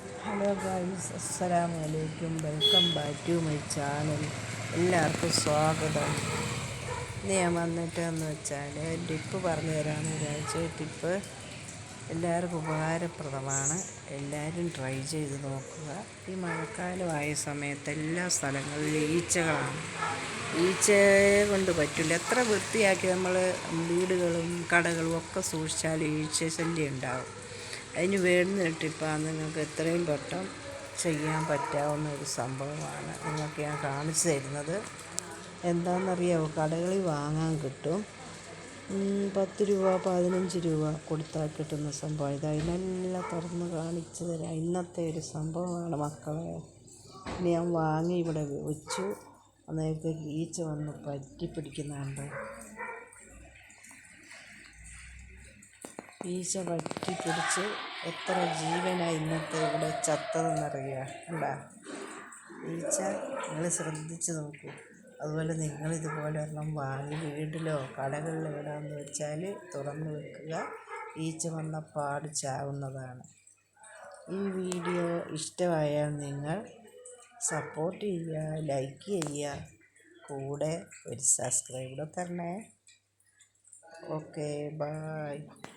Hello guys അസ്സലാമു അലൈക്കും welcome back to my channel എല്ലാവർക്കും സ്വാഗതം. ഇന്ന് ഞാൻ വന്നിട്ടെന്ന് വെച്ചാൽ ടിപ്പ് പറഞ്ഞു തരാമെന്ന് വിചാരിച്ച ടിപ്പ് എല്ലാവർക്കും ഉപകാരപ്രദമാണ്. എല്ലാവരും ട്രൈ ചെയ്ത് നോക്കുക. ഈ മഴക്കാലമായ സമയത്ത് എല്ലാ സ്ഥലങ്ങളിലും ഈച്ചകളാണ്. ഈച്ചയെ കൊണ്ട് പറ്റില്ല എത്ര വൃത്തിയാക്കി നമ്മൾ വീടുകളും കടകളും ഒക്കെ സൂക്ഷിച്ചാലും ഈച്ച ശല്യം ഉണ്ടാവും. അതിന് വേണ്ടുന്ന ടിപ്പാണ് നിങ്ങൾക്ക് എത്രയും പെട്ടെന്ന് ചെയ്യാൻ പറ്റാവുന്ന ഒരു സംഭവമാണ്. നിങ്ങൾക്ക് ഞാൻ കാണിച്ചു തരുന്നത്. എന്താണെന്നറിയാമോ കടകളിൽ വാങ്ങാൻ കിട്ടും. പത്ത് രൂപ പതിനഞ്ച് രൂപ കൊടുത്താൽ കിട്ടുന്ന സംഭവം. ഇത് അതിനെല്ലാം തുറന്ന് കാണിച്ചു തരാം. ഇന്നത്തെ ഒരു സംഭവമാണ് മക്കളെ. ഇനി ഞാൻ വാങ്ങി ഇവിടെ വെച്ചു. അന്നേരത്തേക്ക് ഈച്ച വന്ന് പറ്റി പിടിക്കുന്നുണ്ട്. ഈച്ച വറ്റി പിടിച്ച് എത്ര ജീവനാണ് ഇന്നത്തെ ഇവിടെ ചത്തതെന്നറിയുക. കണ്ടാ? ഈച്ച നിങ്ങൾ ശ്രദ്ധിച്ച് നോക്കൂ. അതുപോലെ നിങ്ങൾ ഇതുപോലെ ഒരെണ്ണം വാങ്ങി വീട്ടിലോ കടകളിലോ ഇടാമെന്ന് വെച്ചാൽ തുറന്ന് വെക്കുക. ഈച്ച വന്ന പാട് ചാവുന്നതാണ്. ഈ വീഡിയോ ഇഷ്ടമായാൽ നിങ്ങൾ സപ്പോർട്ട് ചെയ്യുക ലൈക്ക് ചെയ്യുക. കൂടെ ഒരു സബ്സ്ക്രൈബ് തരണേ. Okay bye.